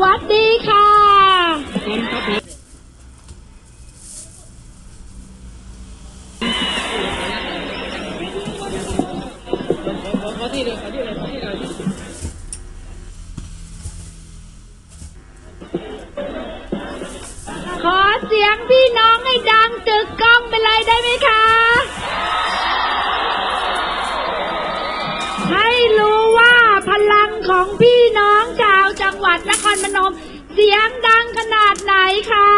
วัสดีค่ะขอเสียงพี่น้องให้ดังตึกกล้องไปเลยได้ไหมคะ ให้รู้ว่าพลังของพี่น้อง วัดนครพนม เสียงดังขนาดไหนคะ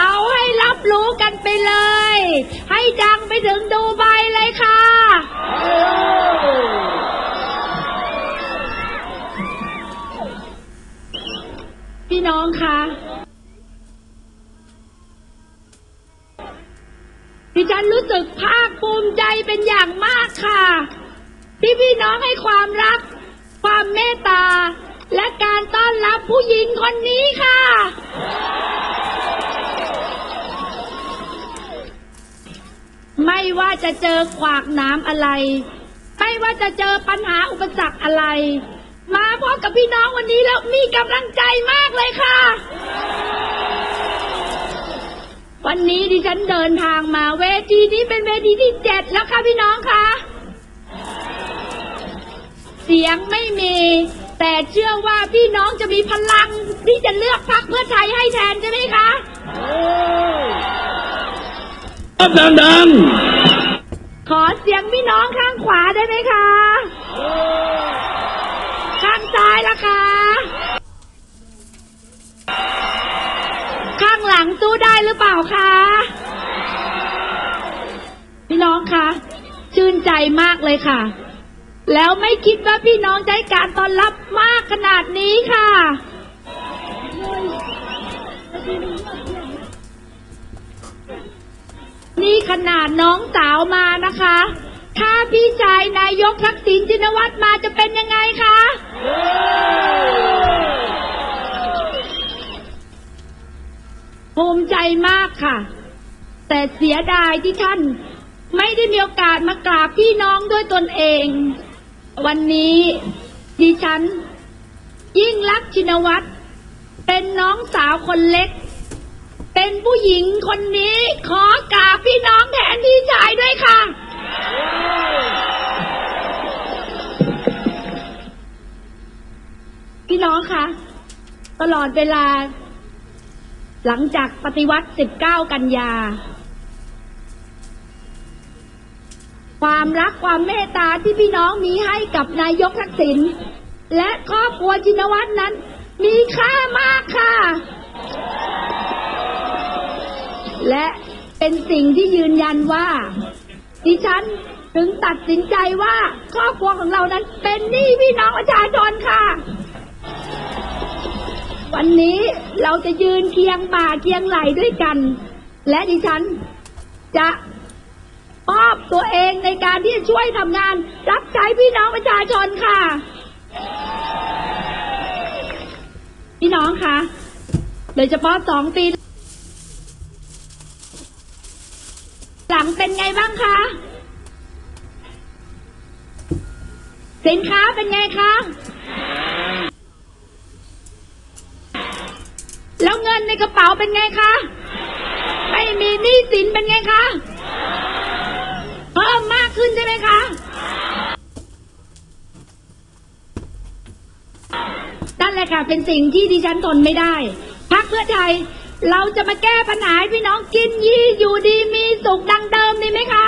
เอาให้รับรู้กันไปเลย ให้ดังไปถึงดูไบเลยค่ะ พี่น้องคะดิฉันรู้สึกภาคภูมิใจเป็นอย่างมากค่ะ ที่พี่น้อง ให้ความรัก ความเมตตา และการต้อนรับผู้หญิงคนนี้ค่ะ ไม่ว่าจะเจอขวากน้ำอะไร ไม่ว่าจะเจอปัญหาอุปสรรคอะไร มาพบกับพี่น้องวันนี้แล้วมีกำลังใจมากเลยค่ะวันนี้ดิฉันเดินทางมาเวทีนี้เป็นเวทีที่เจ็ดแล้วค่ะพี่น้องคะ สียงไม่มี แต่เชื่อว่าพี่น้องจะมีพลังที่จะเลือกพรรคเพื่อไทยให้แทนใช่ไหมคะครับดังขอเสียงพี่น้องข้างขวาได้ไหมคะ ข้างซ้ายล่ะคะ ข้างหลังสู้ได้หรือเปล่าคะ พี่น้องคะ ชื่นใจมากเลยค่ะ แล้วไม่คิดว่าพี่น้องจะให้การต้อนรับมากขนาดนี้ค่ะ นี่ขนาดน้องสาวมานะคะ ถ้าพี่ชายนายกทักษิณชินวัตรมาจะเป็นยังไงคะภูมิใจมากค่ะ แต่เสียดายที่ท่านไม่ได้มีโอกาสมากราบพี่น้องด้วยตนเอง วันนี้ดิฉัน ยิ่งรักชินวัตรเป็นน้องสาวคนเล็ก เป็นผู้หญิงคนนี้ขอกราบพี่น้องแทนพี่ชายด้วยค่ะ พี่น้องคะตลอดเวลา หลังจากปฏิวัติ 19 กันยา ความรักความเมตตาที่พี่น้องมีให้กับนายกทักษิณและครอบครัวชินวัตรนั้น มีค่ามากค่ะ และเป็นสิ่งที่ยืนยันว่า ดิฉันถึงตัดสินใจว่าครอบครัวของเรานั้น เป็นหนี้พี่น้องประชาชนค่ะ วันนี้เราจะยืนเคียงบ่าเคียงไหลด้วยกัน และดิฉันจะ มอบตัวเองในการที่จะช่วยทำงาน รับใช้พี่น้องประชาชนค่ะ พี่น้องคะโดยเฉพาะสองปีหลังเป็นไงบ้างคะ สินค้าเป็นไงคะ แล้วเงินในกระเป๋าเป็นไงคะ ไม่มีหนี้สินเป็นไงคะ เพิ่มมากขึ้นใช่ไหมคะนั่นแหละค่ะเป็นสิ่งที่ดิฉันทนไม่ได้พักเพื่อไทยเราจะมาแก้ปัญหาพี่น้องกินยีอยู่ดีมีสุขดังเดิมดีไหมคะ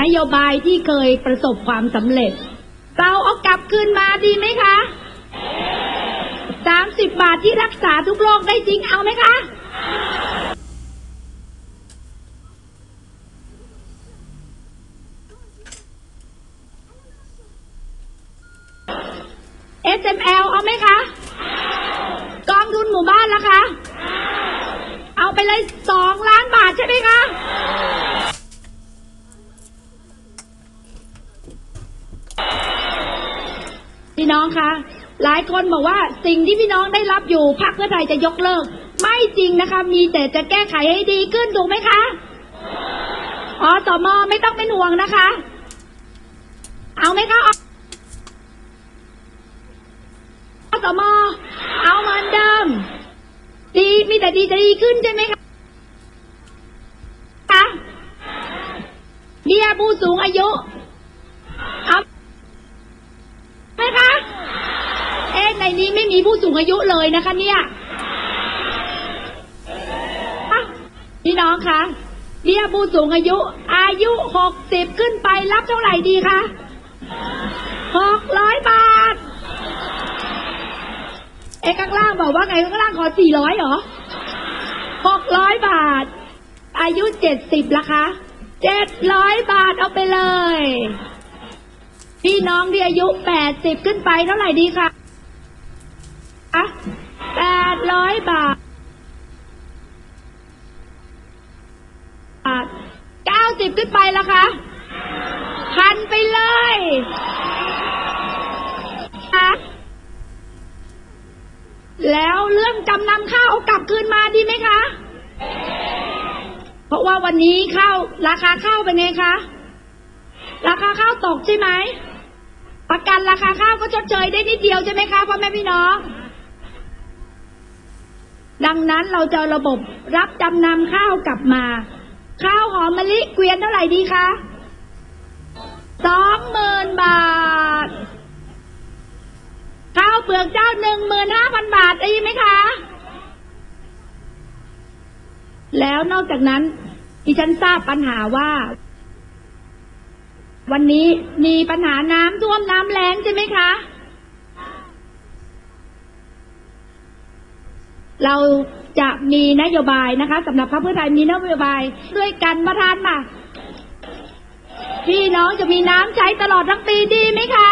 นโยบายที่เคยประสบความสำเร็จ เราเอากลับคืนมาดีไหมคะ สามสิบบาทที่รักษาทุกโรคได้จริงเอาไหมคะ SML เอาไหมคะ กองทุนหมู่บ้านล่ะคะ เอาไปเลยสองล้านบาทใช่ไหมคะพี่น้องคะ หลายคนบอกว่าสิ่งที่พี่น้องได้รับอยู่พรรคเพื่อไทยจะยกเลิก ไม่จริงนะคะ มีแต่จะแก้ไขให้ดีขึ้นถูกไหมคะอสมอไม่ต้องเป็นห่วงนะคะ เอาไหมคะอสมอเอาเหมือนเดิม ดีมีแต่ดีจะดีขึ้นใช่ไหมคะคะเบี้ยผู้สูงอายุ เอาไหมคะ เอ๊ะ ในนี้ไม่มีผู้สูงอายุเลยนะคะ เนี่ยพี่น้องคะเบี้ยผู้สูงอายุ อายุหกสิบขึ้นไปรับเท่าไหร่ดีคะหกร้อยบาท เอ๊ะข้างล่างบอกว่าไงข้างล่างขอสี่ร้อยเหรอหกร้อยบาท อายุเจ็ดสิบละคะเจ็ดร้อยบาทเอาไปเลย พี่น้องที่อายุแปดสิบขึ้นไปเท่าไหร่ดีคะ ร้อยบาทเก้าสิบขึ้นไปละคะพันไปเลยอะแล้วเรื่องจำนำข้าวเอากลับคืนมาดีไหมคะ เพราะว่าวันนี้ข้าวราคาข้าวเป็นไงคะ ราคาข้าวตกใช่ไหม ประกันราคาข้าวก็ชดเชยได้นิดเดียวใช่ไหมคะพ่อแม่พี่น้อง ดังนั้นเราจะระบบรับจำนำข้าวกลับมา ข้าวหอมมะลิเกวียนเท่าไหร่ดีคะสองหมื่นบาท ข้าวเปลือกเจ้าหนึ่งหมื่นห้าพันบาทได้ไหมคะ แล้วนอกจากนั้นดิฉันทราบปัญหาว่า วันนี้มีปัญหาน้ำท่วมน้ำแรงใช่ไหมคะ เราจะมีนโยบายนะคะสำหรับพรรคเพื่อไทยมีนโยบายด้วยกันประธานมาพี่น้องจะมีน้ำใช้ตลอดทั้งปีดีไหมคะ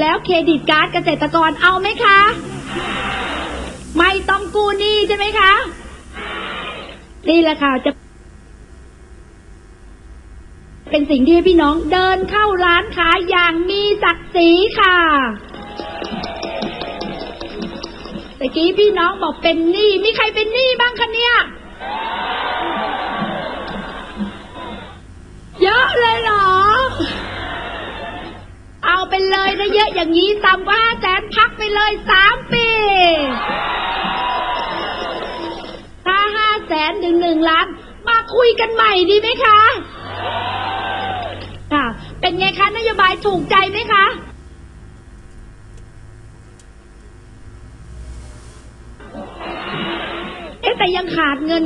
แล้วเครดิตการ์ดเกษตรกรเอาไหมคะ ไม่ต้องกู้หนี้ใช่ไหมคะ นี่แหละค่ะจะ เป็นสิ่งที่พี่น้องเดินเข้าร้านค้าอย่างมีศักดิ์ศรีค่ะ ตะกี้พี่น้องบอกเป็นหนี้มีใครเป็นหนี้บ้างคะเนี่ยเยอะเลยเหรอ เอาไปเลยนะเยอะอย่างนี้ต่ำว่าแสนพักไปเลยสามปีถ้าห้าแสนถึงหนึ่งล้าน มาคุยกันใหม่ดีไหมคะค่ะเป็นไงคะนโยบายถูกใจไหมคะ เอ๊ะ แต่ยังขาดเงิน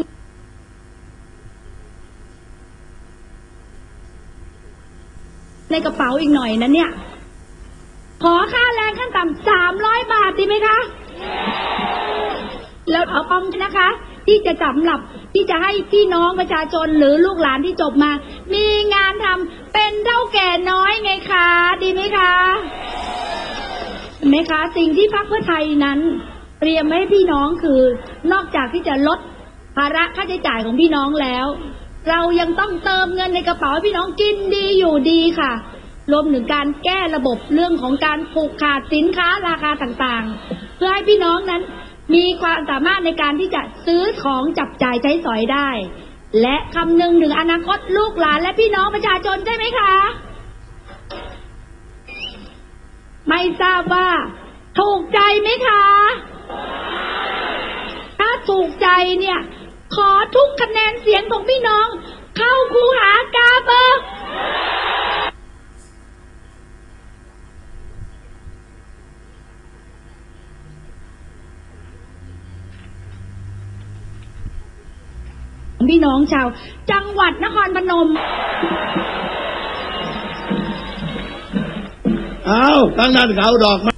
ในกระเป๋าอีกหน่อยนะเนี่ย ขอค่าแรงขั้นต่ำสามร้อยบาทดีไหมคะ แล้วเอาป้องนะคะ ที่จะสำหรับที่จะให้พี่น้องประชาชนหรือลูกหลานที่จบมา มีงานทำเป็นเท่าแก่น้อยไงคะ ดีไหมคะเห็นไหมคะ สิ่งที่พรรคเพื่อไทยนั้น เตรียมไว้ให้พี่น้องคือนอกจากที่จะลดภาระค่าใช้จ่ายของพี่น้องแล้ว เรายังต้องเติมเงินในกระเป๋าพี่น้องกินดีอยู่ดีค่ะ รวมถึงการแก้ระบบเรื่องของการผูกขาดสินค้าราคาต่างๆ เพื่อให้พี่น้องนั้นมีความสามารถในการที่จะซื้อของจับจ่ายใช้สอยได้ และคำนึงถึงอนาคตลูกหลานและพี่น้องประชาชนใช่ไหมคะ ไม่ทราบว่า ถูกใจไหมคะ ถ้าถูกใจเนี่ย ขอทุกคะแนนเสียงของพี่น้อง เข้าคูหากาเบอร์พี่น้องชาว จังหวัดนครพนม เอาทั้งนั้นเขาดอกไม้